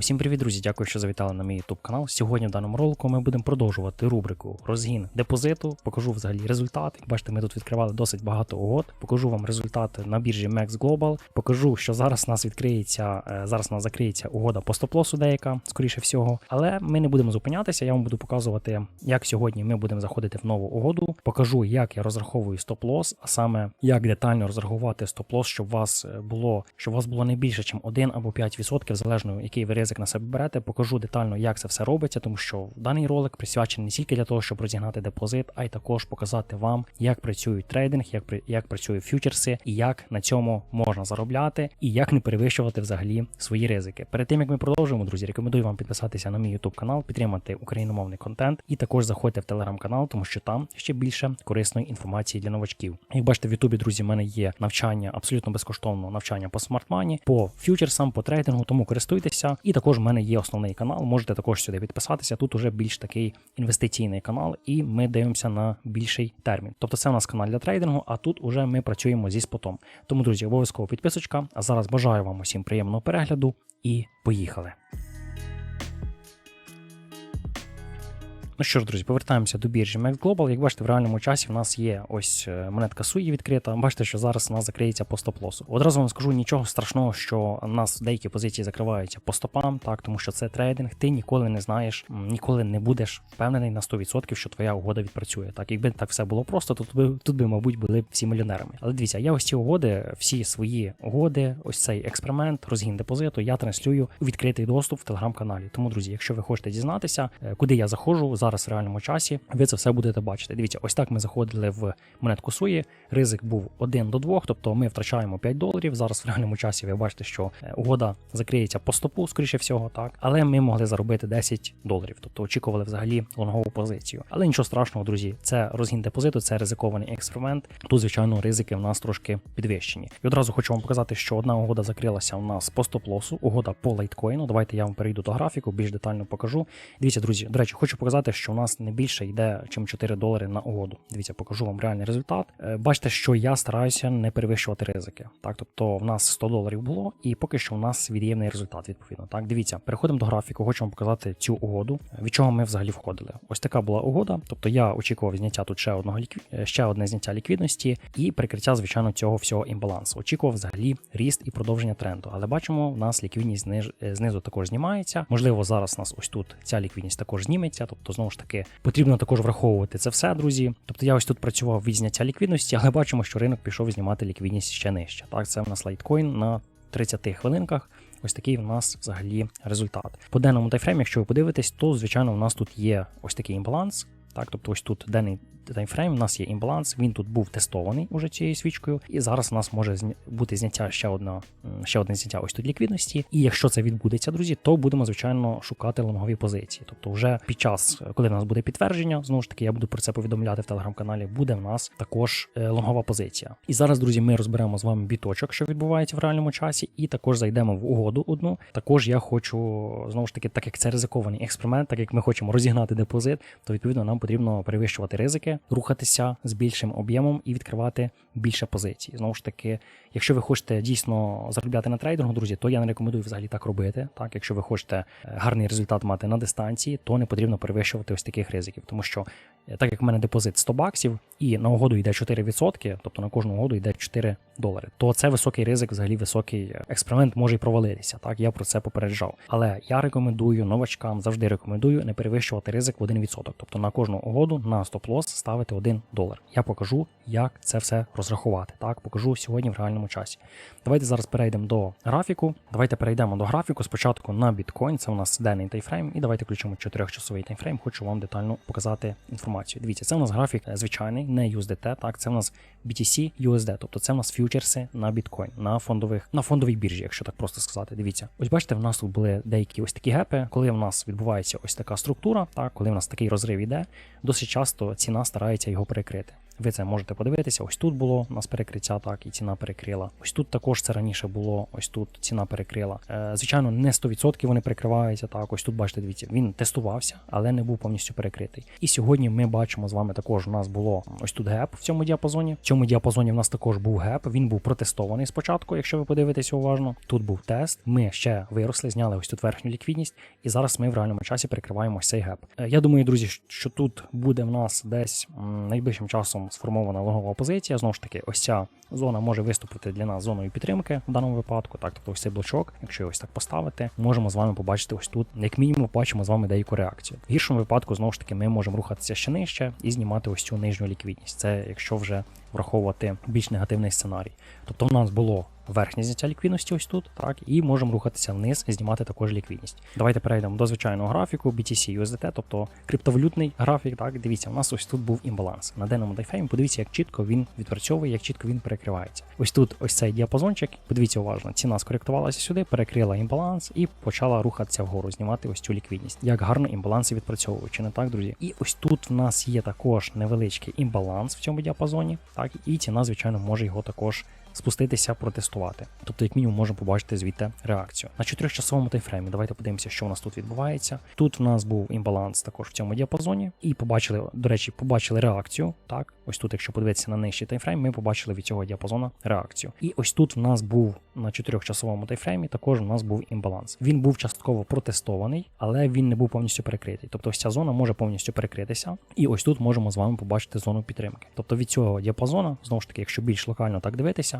Усім привіт, друзі! Дякую, що завітали на мій YouTube канал. Сьогодні в даному ролику ми будемо продовжувати рубрику розгін депозиту. Покажу взагалі результати. Бачите, ми тут відкривали досить багато угод. Покажу вам результати на біржі Max Global. Покажу, що зараз у нас відкриється, е, зараз у нас закриється угода по стоп-лосу деяка, скоріше всього. Але ми не будемо зупинятися. Я вам буду показувати, як сьогодні ми будемо заходити в нову угоду. Покажу, як я розраховую стоп-лос, а саме як детально розрахувати стоп-лос, щоб у вас е, було, щоб у вас було не більше, ніж 1 або 5%, залежно який ви на себе берете. Покажу детально, як це все робиться, тому що даний ролик присвячений не тільки для того, щоб розігнати депозит, а й також показати вам, як працюють трейдинг, як як працюють фьючерси, і як на цьому можна заробляти, і як не перевищувати взагалі свої ризики. Перед тим як ми продовжуємо, друзі, рекомендую вам підписатися на мій YouTube канал, підтримати україномовний контент і також заходьте в телеграм-канал, тому що там ще більше корисної інформації для новачків. Як бачите, в Ютубі, друзі, в мене є навчання абсолютно безкоштовно навчання по смартмані, по фьючерсам, по трейдингу, тому користуйтеся. І також в мене є основний канал. Можете також сюди підписатися. Тут уже більш такий інвестиційний канал, і ми дивимося на більший термін. Тобто це у нас канал для трейдингу, а тут уже ми працюємо зі спотом. Тому, друзі, обов'язково підписочка. А зараз бажаю вам усім приємного перегляду і поїхали. Ну що ж, друзі, повертаємося до біржі Max Global. Як бачите, в реальному часі в нас є ось е, монетка Суї відкрита. Бачите, що зараз нас закриється по стоп-лосу. Одразу вам скажу нічого страшного, що у нас деякі позиції закриваються по стопам, так тому що це трейдинг. Ти ніколи не знаєш, ніколи не будеш впевнений на 100%, що твоя угода відпрацює. Так, якби так все було просто, то тут би тут би, мабуть, були всі мільйонерами. Але дивіться, я ось ці угоди, всі свої угоди, ось цей експеримент, розгін депозиту, я транслюю у відкритий доступ в телеграм-каналі. Тому, друзі, якщо ви хочете дізнатися, е, куди я заходжу зараз в реальному часі, ви це все будете бачити. Дивіться, ось так ми заходили в монетку Суї. Ризик був 1 до 2, тобто ми втрачаємо 5 доларів. Зараз в реальному часі ви бачите, що угода закриється по стопу, скоріше всього, так. Але ми могли заробити 10 доларів, тобто очікували взагалі лонгову позицію. Але нічого страшного, друзі, це розгін депозиту, це ризикований експеримент. Тут, звичайно, ризики в нас трошки підвищені. І одразу хочу вам показати, що одна угода закрилася у нас по стоп-лосу, угода по лайткоїну. Давайте я вам перейду до графіку, більш детально покажу. Дивіться, друзі, до речі, хочу показати, що у нас не більше йде, чим 4 долари на угоду. Дивіться, покажу вам реальний результат. Е, Бачите, що я стараюся не перевищувати ризики. Так, тобто в нас 100 доларів було, і поки що у нас від'ємний результат, відповідно. Так, дивіться, переходимо до графіку, хочу вам показати цю угоду, від чого ми взагалі входили. Ось така була угода. Тобто я очікував зняття тут ще одного е, ще одне зняття ліквідності і прикриття, звичайно, цього всього імбалансу. Очікував взагалі ріст і продовження тренду. Але бачимо, в нас ліквідність е, знизу також знімається. Можливо, зараз у нас ось тут ця ліквідність також зніметься. Тобто, знову ж таки, потрібно також враховувати це все, друзі. Тобто я ось тут працював від зняття ліквідності, але бачимо, що ринок пішов знімати ліквідність ще нижче. Так, це в нас лайткоін на 30 хвилинках. Ось такий в нас взагалі результат. По денному тайфреймі, якщо ви подивитесь, то звичайно у нас тут є ось такий імбаланс. Так, тобто ось тут денний таймфрейм, у нас є імбаланс, він тут був тестований уже цією свічкою, і зараз у нас може бути зняття ще одна, ще одне зняття ось тут ліквідності. І якщо це відбудеться, друзі, то будемо звичайно шукати лонгові позиції. Тобто, вже під час, коли в нас буде підтвердження, знову ж таки, я буду про це повідомляти в телеграм-каналі. Буде в нас також е, лонгова позиція. І зараз, друзі, ми розберемо з вами біточок, що відбувається в реальному часі, і також зайдемо в угоду одну. Також я хочу знову ж таки, так як це ризикований експеримент, так як ми хочемо розігнати депозит, то відповідно нам потрібно перевищувати ризики, рухатися з більшим об'ємом і відкривати більше позицій. Знову ж таки, якщо ви хочете дійсно заробляти на трейдингу, друзі, то я не рекомендую взагалі так робити. Так, якщо ви хочете е, гарний результат мати на дистанції, то не потрібно перевищувати ось таких ризиків, тому що е, так як в мене депозит 100 баксів і на угоду йде 4%, тобто на кожну угоду йде 4 долари, то це високий ризик, взагалі високий е, експеримент може і провалитися. Так, я про це попереджав. Але я рекомендую новачкам, завжди рекомендую не перевищувати ризик в 1%. Тобто на кожну угоду на стоп-лосс ставити 1 долар. Я покажу, як це все розрахувати. Так, покажу сьогодні в реальному часі. Давайте зараз перейдемо до графіку. Давайте перейдемо до графіку. Спочатку на біткоін, це у нас денний тайфрейм, і давайте включимо 4-часовий тайфрейм. Хочу вам детально показати інформацію. Дивіться, це у нас графік е, звичайний, не USDT, так, це у нас BTC USD, тобто це у нас фьючерси на біткоін, на фондових, на фондовій біржі, якщо так просто сказати. Дивіться, ось бачите, в нас тут були деякі ось такі гепи, коли в нас відбувається ось така структура, так, коли в нас такий розрив іде, досить часто ціна старається його перекрити. Ви це можете подивитися. Ось тут було у нас перекриття, так, і ціна перекрила. Ось тут також це раніше було. Ось тут ціна перекрила. Е, звичайно, не 100% вони перекриваються. Так, ось тут бачите, дивіться, він тестувався, але не був повністю перекритий. І сьогодні ми бачимо з вами також. У нас було ось тут геп в цьому діапазоні. В цьому діапазоні в нас також був геп. Він був протестований спочатку, якщо ви подивитеся уважно. Тут був тест. Ми ще виросли, зняли ось тут верхню ліквідність, і зараз ми в реальному часі перекриваємо цей геп. Е, Я думаю, друзі, що тут буде в нас десь найближчим часом сформована логова позиція. Знову ж таки, ось ця зона може виступити для нас зоною підтримки в даному випадку. Так, тобто ось цей блочок, якщо його ось так поставити, можемо з вами побачити ось тут. Як мінімум, бачимо з вами деяку реакцію. В гіршому випадку, знову ж таки, ми можемо рухатися ще нижче і знімати ось цю нижню ліквідність. Це якщо вже враховувати більш негативний сценарій. Тобто, в нас було верхнє зняття ліквідності ось тут, так, і можемо рухатися вниз знімати також ліквідність. Давайте перейдемо до звичайного графіку BTC USDT, тобто криптовалютний графік. Так, дивіться, у нас ось тут був імбаланс. На денному тайфреймі подивіться, як чітко він відпрацьовує, як чітко він перекривається. Ось тут ось цей діапазончик. Подивіться уважно, ціна скоректувалася сюди, перекрила імбаланс і почала рухатися вгору, знімати ось цю ліквідність. Як гарно імбаланси відпрацьовують, чи не так, друзі? І ось тут в нас є також невеличкий імбаланс в цьому діапазоні. Так, і ціна, звичайно, може його також спуститися, протестувати. Тобто, як мінімум, можемо побачити звідти реакцію. На чотирьохчасовому тайфреймі давайте подивимося, що у нас тут відбувається. Тут в нас був імбаланс також в цьому діапазоні, і побачили, до речі, побачили реакцію. Так, ось тут, якщо подивитися на нижчий тайфрейм, ми побачили від цього діапазону реакцію. І ось тут в нас був на чотирьохчасовому тайфреймі, також у нас був імбаланс. Він був частково протестований, але він не був повністю перекритий. Тобто, ось ця зона може повністю перекритися. І ось тут можемо з вами побачити зону підтримки. Тобто від цього діапазону, знову ж таки, якщо більш локально так дивитися,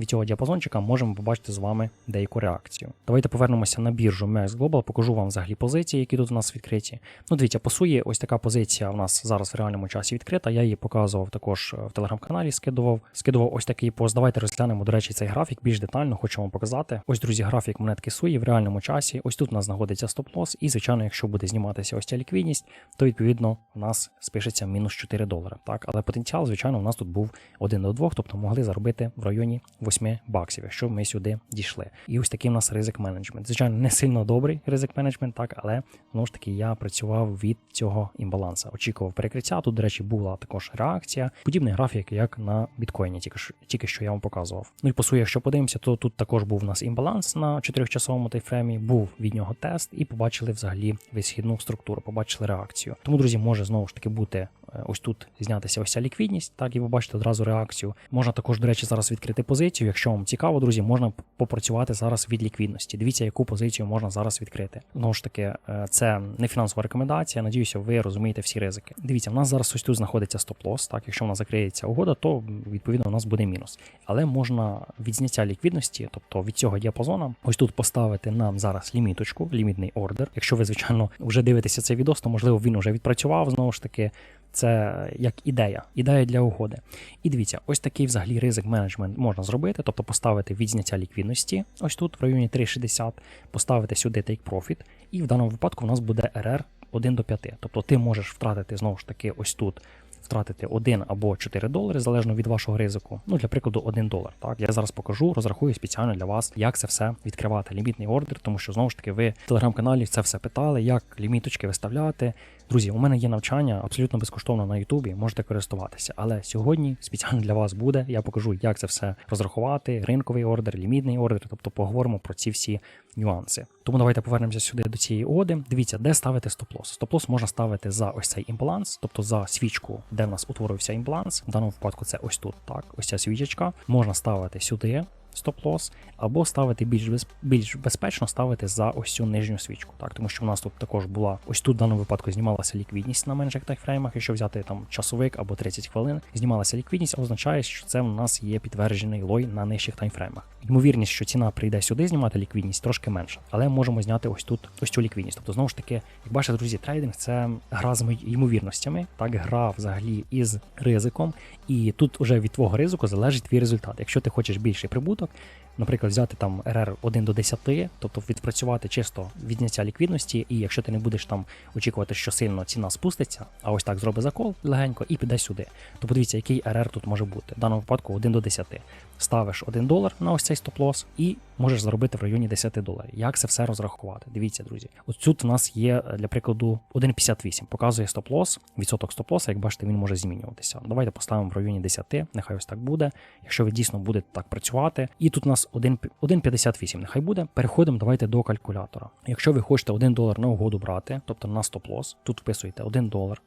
від цього діапазончика можемо побачити з вами деяку реакцію. Давайте повернемося на біржу MEX Global, покажу вам взагалі позиції, які тут у нас відкриті. Ну, дивіться, по суті, ось така позиція у нас зараз в реальному часі відкрита. Я її показував також в телеграм-каналі, скидував. Скидував ось такий пост. Давайте розглянемо, до речі, цей графік більш детально, хочу вам показати. Ось, друзі, графік монетки Суї в реальному часі. Ось тут у нас знаходиться стоп-лосс, і, звичайно, якщо буде зніматися ось ця ліквідність, то відповідно у нас спишеться мінус 4 долари. Так, але потенціал, звичайно, у нас тут був 1 до 2, тобто могли заробити в районі 8 баксів, якщо ми сюди дійшли. І ось такий у нас ризик менеджмент. Звичайно, не сильно добрий ризик менеджмент, так, але знову ж таки я працював від цього імбаланса. Очікував перекриття. Тут, до речі, була також реакція. Подібний графік, як на біткоїні, тільки тільки що я вам показував. Ну і по суті, якщо подивимося, то тут також був у нас імбаланс на 4-часовому тайфреймі, був від нього тест, і побачили взагалі висхідну структуру, побачили реакцію. Тому, друзі, може знову ж таки бути ось тут знятися ось ця ліквідність, так і ви бачите одразу реакцію. Можна також, до речі, зараз відкрити позицію. Якщо вам цікаво, друзі, можна попрацювати зараз від ліквідності. Дивіться, яку позицію можна зараз відкрити. Знову ж таки, е, це не фінансова рекомендація. Надіюся, ви розумієте всі ризики. Дивіться, в нас зараз ось тут знаходиться стоп-лосс. Так, якщо в нас закриється угода, то відповідно у нас буде мінус. Але можна від зняття ліквідності, тобто від цього діапазону, ось тут поставити нам зараз ліміточку, лімітний ордер. Якщо ви, звичайно, вже дивитеся цей відос, то можливо він вже відпрацював знову ж таки. Це як ідея, ідея для угоди. І дивіться, ось такий взагалі ризик менеджмент можна зробити, тобто поставити від зняття ліквідності, ось тут в районі 3,60, поставити сюди take profit, і в даному випадку у нас буде RR 1 до 5. Тобто ти можеш втратити знову ж таки ось тут. Втратити 1 або 4 долари залежно від вашого ризику. Ну, для прикладу, 1 долар. Так, я зараз покажу, розрахую спеціально для вас, як це все відкривати. Лімітний ордер, тому що знову ж таки ви в телеграм-каналі це все питали, як ліміточки виставляти. Друзі, у мене є навчання абсолютно безкоштовно на Ютубі, можете користуватися. Але сьогодні спеціально для вас буде. Я покажу, як це все розрахувати, ринковий ордер, лімітний ордер, тобто поговоримо про ці всі нюанси. Тому давайте повернемося сюди до цієї угоди. Дивіться, де ставити стоп-лосс. Стоп-лосс можна ставити за ось цей імбаланс, тобто за свічку, де в нас утворився імбаланс. В даному випадку це ось тут. Так, ось ця свічечка. Можна ставити сюди. Стоп-лосс, або ставити більш більш безпечно ставити за ось цю нижню свічку. Так, тому що в нас тут також була ось тут в даному випадку знімалася ліквідність на менших тайфреймах. Якщо взяти там часовик або 30 хвилин, знімалася ліквідність, означає, що це в нас є підтверджений лой на нижчих таймфреймах. Ймовірність, що ціна прийде сюди знімати ліквідність, трошки менша, але можемо зняти ось тут ось цю ліквідність. Тобто, знову ж таки, як бачите, друзі, трейдинг це гра з ймовірностями, так гра взагалі із ризиком, і тут уже від твого ризику залежить твій результат. Якщо ти хочеш більший прибуток, Facebook. Наприклад, взяти там RR 1 до 10, тобто відпрацювати чисто відняття ліквідності, і якщо ти не будеш там очікувати, що сильно ціна спуститься, а ось так зроби закол легенько і піде сюди. То подивіться, який RR тут може бути. В даному випадку 1 до 10. Ставиш 1 долар на ось цей стоп-лос і можеш заробити в районі 10 доларів. Як це все розрахувати? Дивіться, друзі. Ось тут в нас є для прикладу 1,58. Показує стоп-лос, відсоток стоп-лоса, як бачите, він може змінюватися. Давайте поставимо в районі 10, нехай ось так буде. Якщо ви дійсно будете так працювати. І тут у нас 1,58, нехай буде. Переходимо давайте до калькулятора. Якщо ви хочете 1 долар на угоду брати, тобто на стоп-лос, тут вписуєте 1 долар.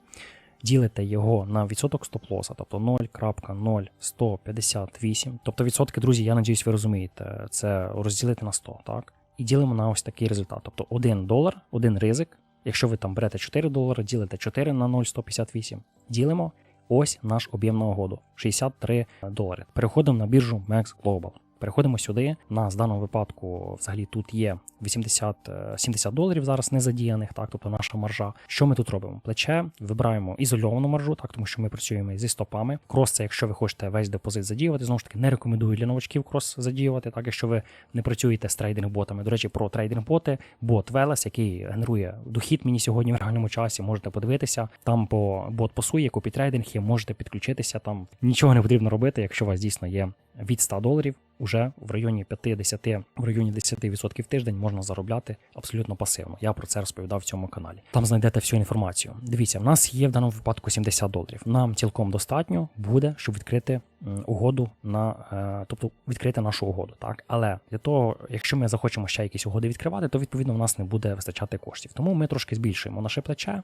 Ділите його на відсоток стоп-лоса, тобто 0.0158. Тобто відсотки, друзі, я надіюсь, ви розумієте, це розділити на 100, так? І ділимо на ось такий результат. Тобто 1 долар, 1 ризик. Якщо ви там берете 4 долари, ділите 4 на 0,158, ділимо. Ось наш об'єм на угоду 63 долари. Переходимо на біржу Max Global. Переходимо сюди. У нас в даному випадку взагалі тут є 80 70 доларів зараз не задіяних, так, тобто наша маржа. Що ми тут робимо? Плече вибираємо ізольовану маржу, так, тому що ми працюємо зі стопами. Крос це, якщо ви хочете весь депозит задіювати, знову ж таки не рекомендую для новачків крос задіювати, так якщо ви не працюєте з трейдинг-ботами. До речі, про трейдинг-боти, бот Велес, який генерує дохід мені сьогодні в реальному часі, можете подивитися. Там по бот посує, копітрейдинг є, можете підключитися. Там нічого не потрібно робити, якщо у вас дійсно є від 100 доларів. Уже в районі 50, в районі 10% в тиждень можна заробляти абсолютно пасивно. Я про це розповідав в цьому каналі. Там знайдете всю інформацію. Дивіться, в нас є в даному випадку 70 доларів. Нам цілком достатньо буде, щоб відкрити угоду на, е, тобто відкрити нашу угоду. Так, але для того, якщо ми захочемо ще якісь угоди відкривати, то відповідно в нас не буде вистачати коштів. Тому ми трошки збільшуємо наше плече.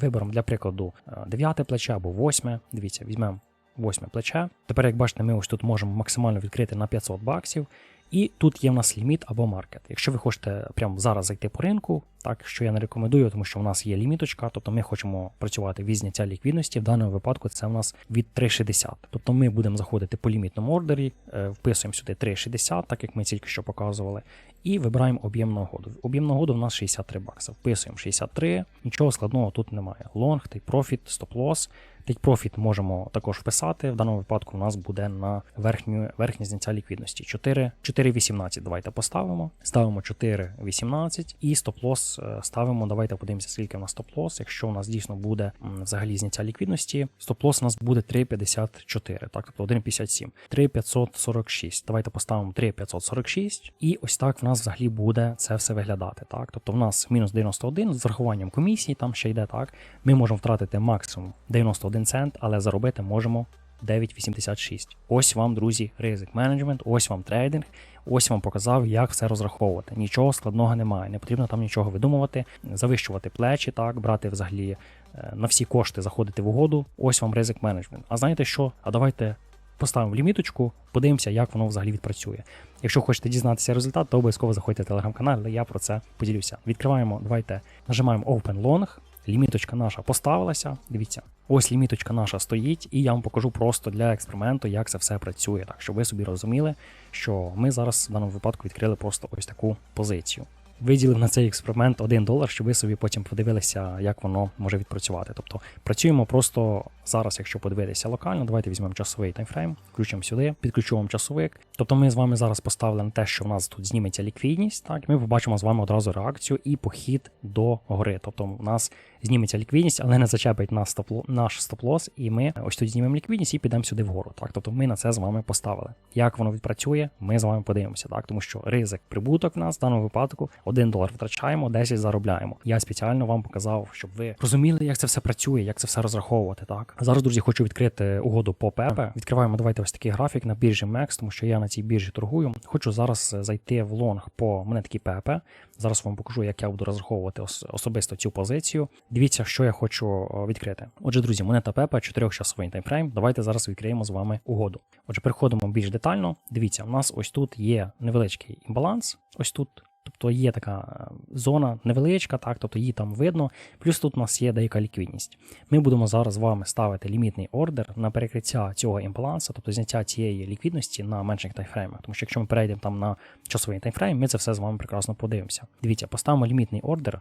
Виберемо для прикладу 9 плече або 8. Дивіться, візьмемо восьме плече. Тепер, як бачите, ми ось тут можемо максимально відкрити на 500 баксів. І тут є в нас ліміт або маркет. Якщо ви хочете прямо зараз зайти по ринку, так що я не рекомендую, тому що в нас є ліміточка, тобто ми хочемо працювати від зняття ліквідності. В даному випадку це в нас від 3,60. Тобто ми будемо заходити по лімітному ордері, е, вписуємо сюди 3,60, так як ми тільки що показували, і вибираємо об'ємну угоду. Об'ємна угоду в нас 63 бакса. Вписуємо 63, нічого складного тут немає. Лонг, profit, стоп-лосс. Take profit можемо також вписати. В даному випадку у нас буде на верхню, верхнє зняття ліквідності. 4,18 давайте поставимо. Ставимо 4,18 і стоп-лосс е, ставимо. Давайте подивимося, скільки у нас стоп-лосс. Якщо у нас дійсно буде взагалі зняття ліквідності, стоп-лосс у нас буде 3,54, так, тобто 1,57. 3,546. Давайте поставимо 3,546. І ось так в нас взагалі буде це все виглядати. Так? Тобто в нас мінус 91 з врахуванням комісії, там ще йде так. Ми можемо втратити максимум 91 цент, але заробити можемо 9,86. Ось вам, друзі, ризик менеджмент, ось вам трейдинг, ось вам показав, як все розраховувати. Нічого складного немає. Не потрібно там нічого видумувати, завищувати плечі, так, брати взагалі е, на всі кошти, заходити в угоду. Ось вам ризик менеджмент. А знаєте що? А давайте. Поставимо ліміточку, подивимося, як воно взагалі відпрацює. Якщо хочете дізнатися результат, то обов'язково заходьте в телеграм-канал, але я про це поділюся. Відкриваємо, давайте нажимаємо Open Long. Ліміточка наша поставилася. Дивіться, ось ліміточка наша стоїть, і я вам покажу просто для експерименту, як це все працює, так щоб ви собі розуміли, що ми зараз в даному випадку відкрили просто ось таку позицію виділив на цей експеримент 1 долар, щоб ви собі потім подивилися, як воно може відпрацювати. Тобто працюємо просто зараз, якщо подивитися локально, давайте візьмемо часовий таймфрейм, включимо сюди, підключуємо часовик. Тобто ми з вами зараз поставили на те, що в нас тут зніметься ліквідність, так, ми побачимо з вами одразу реакцію і похід до гори. Тобто у нас зніметься ліквідність, але не зачепить наш стоп наш стоп-лос, і ми ось тут знімемо ліквідність і підемо сюди вгору. Так, тобто ми на це з вами поставили. Як воно відпрацює, ми з вами подивимося, так, тому що ризик прибуток в нас в даному випадку 1 долар втрачаємо, 10 заробляємо. Я спеціально вам показав, щоб ви розуміли, як це все працює, як це все розраховувати. Так зараз, друзі, хочу відкрити угоду по ПЕП. Відкриваємо. Давайте ось такий графік на біржі MEX, тому що я на цій біржі торгую. Хочу зараз зайти в лонг по монетки ПЕП. Зараз вам покажу, як я буду розраховувати особисто цю позицію. Дивіться, що я хочу відкрити. Отже, друзі, монета ПЕП, 4-часовий таймфрейм. Давайте зараз відкриємо з вами угоду. Отже, переходимо більш детально. Дивіться, у нас ось тут є невеличкий імбаланс. Ось тут Тобто є така е, зона невеличка, так, тобто її там видно. Плюс тут у нас є деяка ліквідність. Ми будемо зараз з вами ставити лімітний ордер на перекриття цього імбалансу, тобто зняття цієї ліквідності на менших таймфреймах. Тому що якщо ми перейдемо там на часовий таймфрейм, ми це все з вами прекрасно подивимося. Дивіться, поставимо лімітний ордер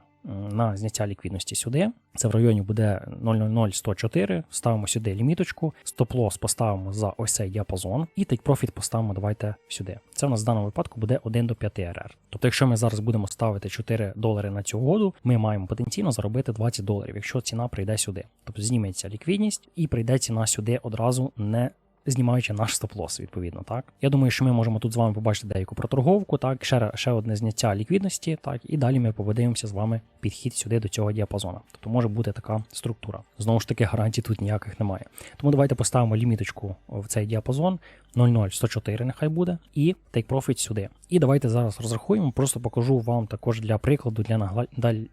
на зняття ліквідності сюди. Це в районі буде 0,00104. Ставимо сюди ліміточку, стоп-лос поставимо за ось цей діапазон, і profit поставимо давайте сюди. Це у нас в даному випадку буде 1 до 5 РР. Тобто, якщо ми зараз будемо ставити 4 долари на цю угоду, ми маємо потенційно заробити 20 доларів, якщо ціна прийде сюди. Тобто зніметься ліквідність і прийде ціна сюди одразу не. Знімаючи наш стоп-лос, відповідно, так. Я думаю, що ми можемо тут з вами побачити деяку проторговку, так, ще, ще одне зняття ліквідності, так, і далі ми подивимося з вами підхід сюди до цього діапазону. Тобто може бути така структура. Знову ж таки, гарантій тут ніяких немає. Тому давайте поставимо ліміточку в цей діапазон 00104, нехай буде, і take profit сюди. І давайте зараз розрахуємо, просто покажу вам також для прикладу, для,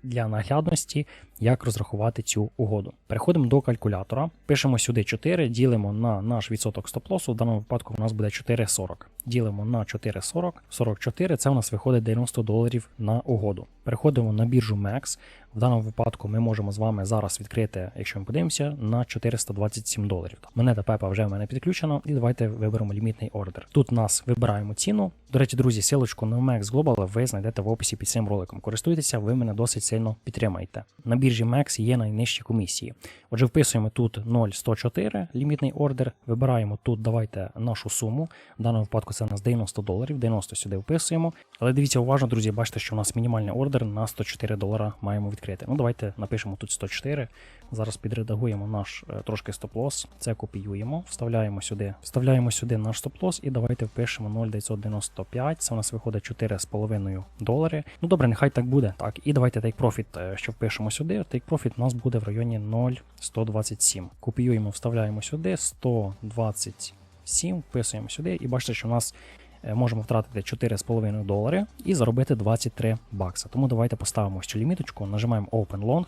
для наглядності, як розрахувати цю угоду. Переходимо до калькулятора, пишемо сюди 4, ділимо на наш відсоток стоп-лосу, в даному випадку у нас буде 4,40. Ділимо на 4,40, 44, це у нас виходить 90 доларів на угоду. Переходимо на біржу MEX. В даному випадку ми можемо з вами зараз відкрити, якщо ми подивимося, на 427 доларів. Монета Пепа вже в мене підключена, і давайте виберемо лімітний ордер. Тут нас вибираємо ціну. До речі, друзі, силочку на MEX Global ви знайдете в описі під цим роликом. Користуйтеся, ви мене досить сильно підтримаєте. На біржі MEX є найнижчі комісії. Отже, вписуємо тут 0,104 лімітний ордер. Вибираємо тут, давайте нашу суму. В даному випадку це у нас 90 доларів, 90 сюди вписуємо. Але дивіться уважно, друзі, бачите, що у нас мінімальний ордер на 104 долара маємо відкрити. Ну, давайте напишемо тут 104. Зараз підредагуємо наш е, трошки стоп-лос. Це копіюємо, вставляємо сюди, вставляємо сюди наш стоп-лос і давайте впишемо 0,995. Це у нас виходить 4,5 долари. Ну добре, нехай так буде. Так, і давайте take profit, е, що впишемо сюди. Take profit у нас буде в районі 0,127. Копіюємо, вставляємо сюди 127, вписуємо сюди, і бачите, що у нас е, можемо втратити 4,5 долари і заробити 23 бакса. Тому давайте поставимо цю ліміточку, нажимаємо Open Long,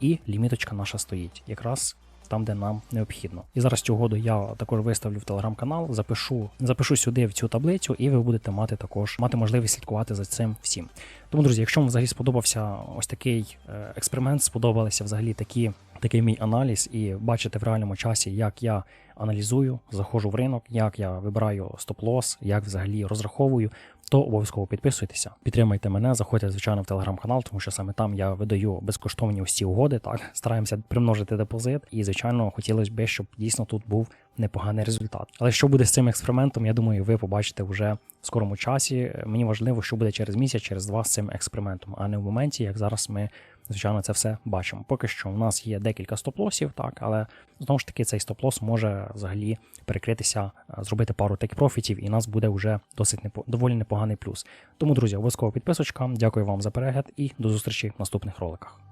і ліміточка наша стоїть. Якраз там, де нам необхідно. І зараз цю угоду я також виставлю в телеграм-канал, запишу, запишу сюди в цю таблицю, і ви будете мати також мати можливість слідкувати за цим всім. Тому, друзі, якщо вам взагалі сподобався ось такий е, експеримент, сподобалися взагалі такі. Такий мій аналіз, і бачите в реальному часі, як я аналізую, заходжу в ринок, як я вибираю стоп-лос, як взагалі розраховую, то обов'язково підписуйтеся, підтримайте мене, заходьте звичайно в телеграм-канал, тому що саме там я видаю безкоштовні усі угоди. Так стараємося примножити депозит, і звичайно хотілося б, щоб дійсно тут був непоганий результат. Але що буде з цим експериментом, я думаю, ви побачите вже в скорому часі. Мені важливо, що буде через місяць, через два з цим експериментом, а не в моменті, як зараз ми. Звичайно, це все бачимо. Поки що у нас є декілька стоп-лосів, так, але знову ж таки цей стоп-лос може взагалі перекритися, зробити пару тейк профітів, і нас буде вже досить непо, доволі непоганий плюс. Тому, друзі, обов'язково підписочка. Дякую вам за перегляд і до зустрічі в наступних роликах.